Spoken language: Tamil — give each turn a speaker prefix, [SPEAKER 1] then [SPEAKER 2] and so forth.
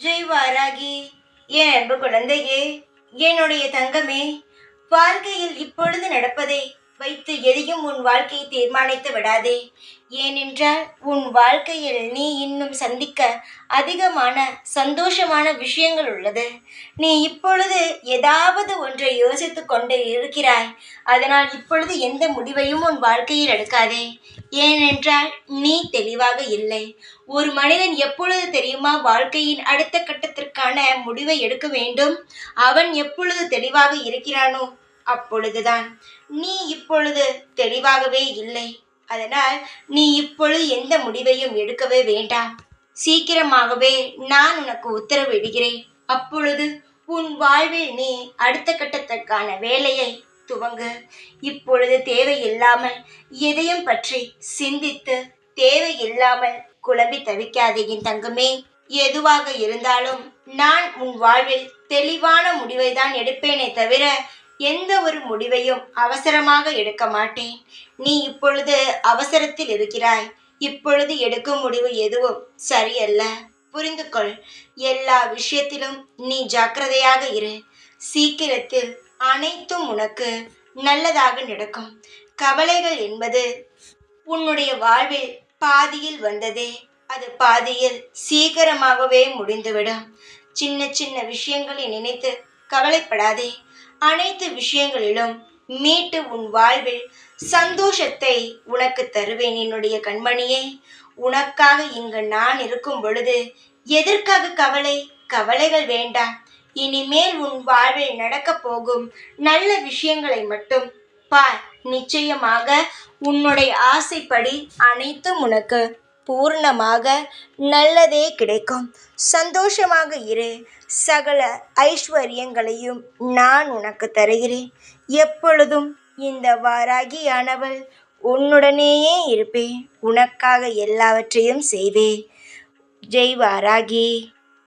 [SPEAKER 1] ஜெய் வாராகி என் அன்பு குழந்தையே என்னுடைய தங்கமே வாழ்க்கையில் இப்பொழுது நடப்பதை வைத்து எதையும் உன் வாழ்க்கையை தீர்மானித்து விடாதே. ஏனென்றால் உன் வாழ்க்கையில் நீ இன்னும் சந்திக்க அதிகமான சந்தோஷமான விஷயங்கள் உள்ளது. நீ இப்பொழுது ஏதாவது ஒன்றை யோசித்து கொண்டு இருக்கிறாய். அதனால் இப்பொழுது எந்த முடிவையும் உன் வாழ்க்கையில் எடுக்காதே. ஏனென்றால் நீ தெளிவாக இல்லை. ஒரு மனிதன் எப்பொழுது தெரியுமா வாழ்க்கையின் அடுத்த கட்டத்திற்கான முடிவை எடுக்க வேண்டும்? அவன் எப்பொழுது தெளிவாக இருக்கிறானோ? அப்பொழுதுதான். நீ இப்பொழுது தெளிவாகவே இல்லை. அதனால் நீ இப்பொழுது எந்த முடிவையும் எடுக்கவே வேண்டாம். சீக்கிரமாகவே நான் உனக்கு உத்தரவிடுகிறேன் அப்பொழுது உன் வாழ்வில் நீ அடுத்த கட்டத்திற்கான வேலையை துவங்கு. இப்பொழுது தேவையில்லாமல் எதையும் பற்றி சிந்தித்து தேவையில்லாமல் குழம்பி தவிக்காதே என் தங்கமே. எதுவாக இருந்தாலும் நான் உன் வாழ்வில் தெளிவான முடிவை தான் எடுப்பேனே தவிர எந்த ஒரு முடிவையும் அவசரமாக எடுக்க மாட்டேன். நீ இப்பொழுது அவசரத்தில் இருக்கிறாய். இப்பொழுது எடுக்கும் முடிவு எதுவும் சரியல்ல. புரிந்து கொள் எல்லா விஷயத்திலும் நீ ஜாக்கிரதையாக இரு. சீக்கிரத்தில் அனைத்தும் உனக்கு நல்லதாக நடக்கும். கவலைகள் என்பது உன்னுடைய வாழ்வில் பாதியில் வந்ததே. அது பாதியில் சீக்கிரமாகவே முடிந்துவிடும். சின்ன சின்ன விஷயங்களை நினைத்து கவலைப்படாதே. அனைத்து விஷயங்களிலும் மீட்டு உன் வாழ்வில் சந்தோஷத்தை உனக்கு தருவேன் என்னுடைய கண்மணியே. உனக்காக இங்கு நான் இருக்கும் பொழுது எதற்காக கவலை? கவலைகள் வேண்டாம். இனிமேல் உன் வாழ்வில் நடக்கப் போகும் நல்ல விஷயங்களை மட்டும் பார். நிச்சயமாக உன்னுடைய ஆசைப்படி அனைத்தும் உனக்கு பூர்ணமாக நல்லதே கிடைக்கும். சந்தோஷமாக இரு. சகல ஐஸ்வர்யங்களையும் நான் உனக்கு தருகிறேன். எப்பொழுதும் இந்த வாராகியானவள் உன்னுடனேயே இருப்பேன். உனக்காக எல்லாவற்றையும் செய்வேன். ஜெய் வாராகி.